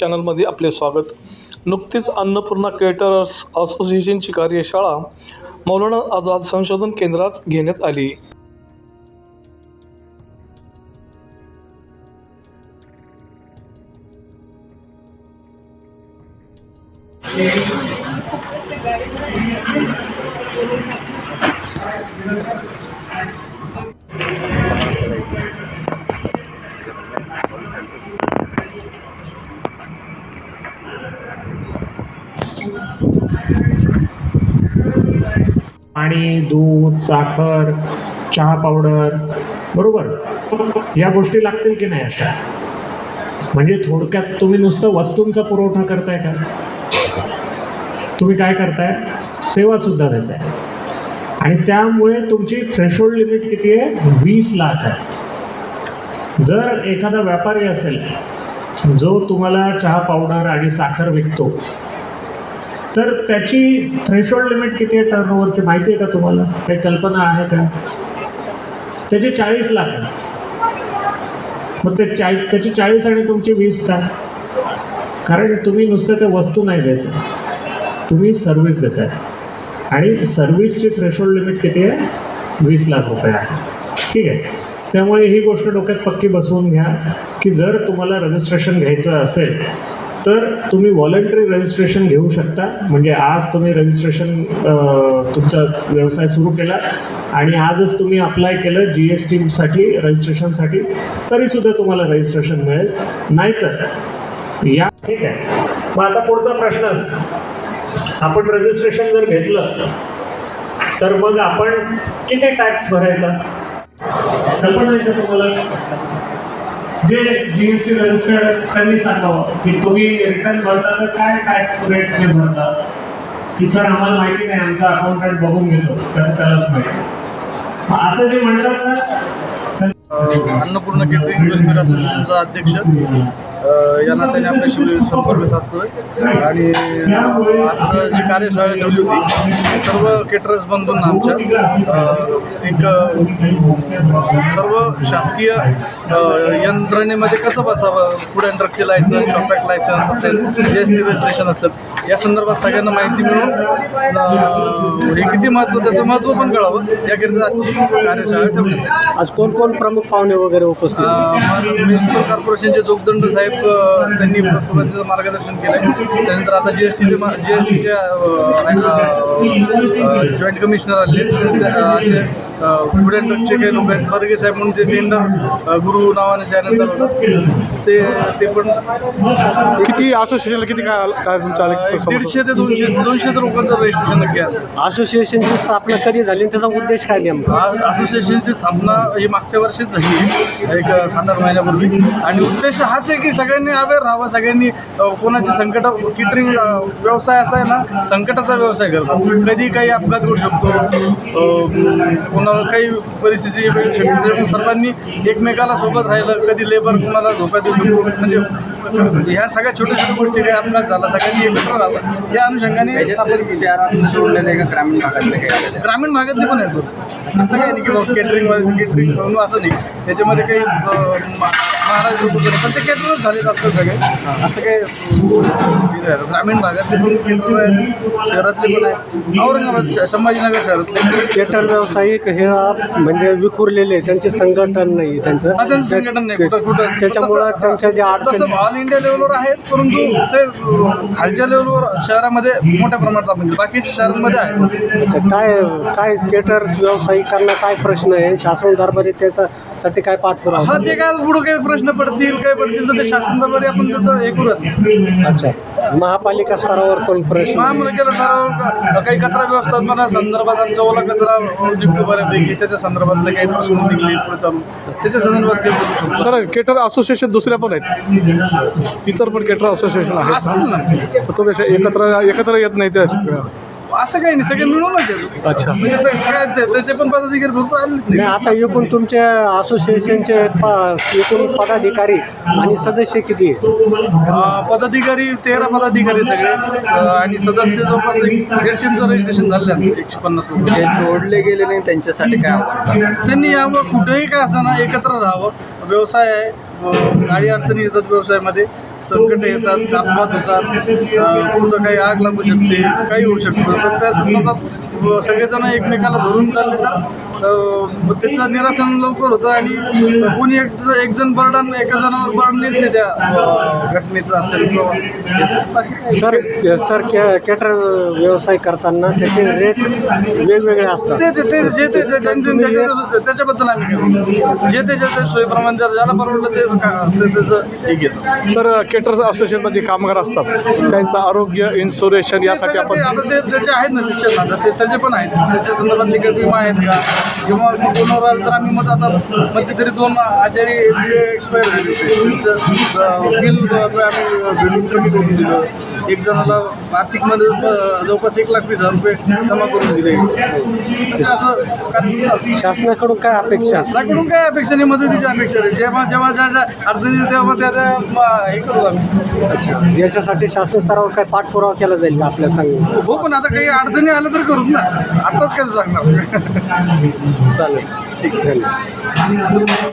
चॅनलमध्ये आपले स्वागत. नुकतीच अन्नपूर्णा केटरर्स असोसिएशनची कार्यशाळा मौलाना आझाद संशोधन केंद्रात घेण्यात आली. पाणी दूध साखर चहा पावडर बरोबर? या गोष्टी लागतील की नाही अशा? म्हणजे थोडक्यात तुम्ही नुसतं वस्तूंचा पुरवठा करताय का? तुम्ही काय करताय? सेवा सुद्धा देताय. आणि त्यामुळे तुमची थ्रेशोल्ड लिमिट किती आहे? वीस लाख आहे. जर एखादा व्यापारी असेल जो तुम्हाला चहा पावडर आणि साखर विकतो तर त्याची थ्रेशोल्ड लिमिट किती आहे टर्नओव्हरची माहिती आहे का तुम्हाला? काही कल्पना आहे का? त्याची चाळीस लाख आहे. मग ते चाळी त्याची चाळीस आणि तुमची वीस का कारण तुम्ही नुसतं ते वस्तू नाही देत. तुम्ही सर्व्हिस देत आहे. आणि सर्व्हिसची थ्रेशोल्ड लिमिट किती आहे? वीस लाख रुपये आहे. ठीक आहे. त्यामुळे ही गोष्ट डोक्यात पक्की बसवून घ्या की जर तुम्हाला रजिस्ट्रेशन घ्यायचं असेल तर तुम्ही व्हॉलेंटरी रजिस्ट्रेशन घेऊ शकता. म्हणजे आज तुम्ही रजिस्ट्रेशन तुमचा व्यवसाय सुरू केला आणि आजच तुम्ही अप्लाय केलं जी एस टीसाठी रजिस्ट्रेशनसाठी तरीसुद्धा तुम्हाला रजिस्ट्रेशन मिळेल. नाहीतर या ठीक आहे. मग आता पुढचा प्रश्न. आपण रजिस्ट्रेशन जर घेतलं तर मग आपण किती टॅक्स भरायचा? कल्पना आहे का तुम्हाला? जे जी एस टी रजिस्टर्ड त्यांनी सांगावं की तुम्ही रिटर्न भरता तर काय टॅक्स रेट तुम्ही भरता? की सर आम्हाला माहिती नाही आमचा अकाउंटंट बघून घेतो. त्याचं त्यालाच माहिती. असं जे म्हणतात ना अन्नपूर्ण केटरिंग वेलफेअर असोसिएशनचा अध्यक्ष. या नात्याने आपल्याशी म्हणजे संपर्क साधतो आणि आजचं जी कार्यशाळा ठेवली होती सर्व केटरर्स बंधूंना आमच्या एक सर्व शासकीय यंत्रणेमध्ये कसं बसावं? फूड अँड ड्रगचे लायसन्स शॉपॅक लायसन्स असेल जी एस टी रजिस्ट्रेशन असेल या संदर्भात सगळ्यांना माहिती मिळून हे किती महत्त्व त्याचं महत्त्व पण कळावं. याकरिता आजची कार्यशाळा ठेवली. आज कोण कोण प्रमुख पाहुणे वगैरे उपस्थित आहेत? म्युन्सिपल कॉर्पोरेशनचे जोगदंड साहेब त्यांनी सुरुवातीचं मार्गदर्शन केलं त्यानंतर आता जी एस टीचे जी एस टीच्या जॉईंट कमिशनर आले. असे फूड अँड काही लोक आहेत. खरगे साहेब म्हणून जे टेंडर गुरु नावाने चॅनल चालवतात ते ते पण किती असोसिएशनला किती काय काय तुमचं अ, आले एक दीडशे ते दोनशे दोनशे तर लोकांचं रजिस्ट्रेशन नक्की आहे. असोसिएशनची स्थापना कधी झाली आणि त्याचा उद्देश काय नेमका? असोसिएशनची स्थापना ही मागच्या वर्षीच झाली एक सात आठ महिन्यापूर्वी. आणि उद्देश हाच आहे की सगळ्यांनी अवेअर राहावं सगळ्यांनी अ, कोणाची संकट केटरिंग व्यवसाय असा आहे ना संकटाचा व्यवसाय करतात. कधी काही अपघात घडू शकतो अ, कोणाला काही परिस्थिती मिळू शकते त्यामुळे सर्वांनी एकमेकाला सोबत राहिलं कधी लेबर कोणाला धोका देऊ शकतो म्हणजे ह्या सगळ्या छोट्या छोट्या गोष्टी काही अपघात झाला सगळ्यांनी एकत्र राहावं या अनुषंगाने आपण शहरात जोडलेले का ग्रामीण भागातले काही? ग्रामीण भागातले पण आहेत. असं काही नाही की बाबा केटरिंग केटरिंग म्हणून असं नाही त्याच्यामध्ये काही महाराज लोक वगैरे पण ते केटरच झालेत असतं सगळे. असं नाही. ग्रामीण भागातले पण केटर आहेत शहरातले पण आहेत. औरंगाबाद संभाजीनगर शहरातले. थिएटर व्यावसायिक हे म्हणजे विखुरलेले आहे. त्यांचे संघटन नाही हा, त्यांचं. त्यांचं संघटन नाही. कुठं कुठं त्याच्यामुळं तसं- त्यांच्या ज्या अडचणी तसं ऑल इंडिया लेवलवर आहेत परंतु ते अं, खालच्या लेवलवर शहरामध्ये मोठ्या प्रमाणात आपण बाकीच्या शहरांमध्ये आहे. काय काय थिएटर व्यावसायिकांना काय प्रश्न आहे? शासन दरबारी त्याच्यासाठी काय पाठपुरावा? हा ते काय पुढे काही प्रश्न पडतील काय पडतील तर ते शासन दरबारी आपण त्याचं हे करूयात अच्छा. महापालिका स्तरावर पण प्रश्न? आहे. महामंडळाला सराव काही कचरा व्यवस्थापना संदर्भात आमचा ओला कचरा निघतो बऱ्यापैकी त्याच्या संदर्भातले काही प्रश्न निघले पुढे चालू. त्याच्या संदर्भात बोलू शकतो. सर केटर असोसिएशन दुसऱ्या पण आहेत. इतर पण केटर असोसिएशन असेल आहेत ना. तुम्ही एकत्र एकत्र येत नाही ते असं काही नाही सगळे मिळूनच येतो अच्छा. म्हणजे ते काय ते- त्याचे पण पदाधिकारी भरपूर आले नाही आता एकूण तुमच्या असोसिएशनचे प- एकूण पदाधिकारी आणि सदस्य किती आहे पदाधिकारी तेरा पदाधिकारी सगळे. आणि सदस्य जवळपास एक दीडशेचं रजिस्ट्रेशन झालं एकशे पन्नास लोक. जे जोडले गेले नाही त्यांच्यासाठी काय आव्हान त्यांनी यावं कुठेही का असताना एकत्र राहावं. व्यवसाय आहे अं, गाडी अडचणी येतात व्यवसायामध्ये. संकट येतात अपघात होतात कुठं काही आग लागू शकते काही होऊ शकतं तर त्या संदर्भात सगळेजण एकमेकाला धरून चालले तर त्याचं निरासन लवकर होतं आणि कोणी एक एक जण बर्डन एका जणावर बर्डन येत नाही त्या घटनेचं असेल किंवा. सर सर कॅटर व्यवसाय करताना त्याचे रेट वेगवेगळे असतात ते ते जे ते त्याच्याबद्दल आम्ही. जे त्याच्या त्या सोयीप्रमाणे ज्या- ज्याला परवडलं ते त्याचं हे घेतो सर केटर्स असोसिएशनमध्ये कामगार असतात. त्यांचं आरोग्य इन्शुरेशन यासाठी आपण आता ते त्याचे आहेत ना शिक्षण आता ते त्याचे पण आहेत. त्याच्या संदर्भातले काही विमा आहेत का? किंवा मग कोणावर आलं तर आम्ही मग आता मध्यंतरी दोन आचारी जे एक्सपायर झाले होते. त्यांचं बिल आम्ही भेटून कमी करून दिलं. एक जणाला आर्थिकमध्ये अं, जवळपास एक लाख वीस हजार रुपये जमा करून दिले. असं चालतो. शासनाकडून काय अपेक्षा? शासनाकडून काय अपेक्षा नाही मदतीची अपेक्षा नाही. जेव्हा जेव्हा ज्या ज्या अडचणी तेव्हा त्या त्या हे करू आम्ही. याच्यासाठी शासन स्तरावर काय पाठपुरावा केला जाईल का आपल्या सांग हो पण आता काही अडचणी आल्या तर करूच ना. आताच कसं सांगणार? चालेल. ठीक धन्यवाद.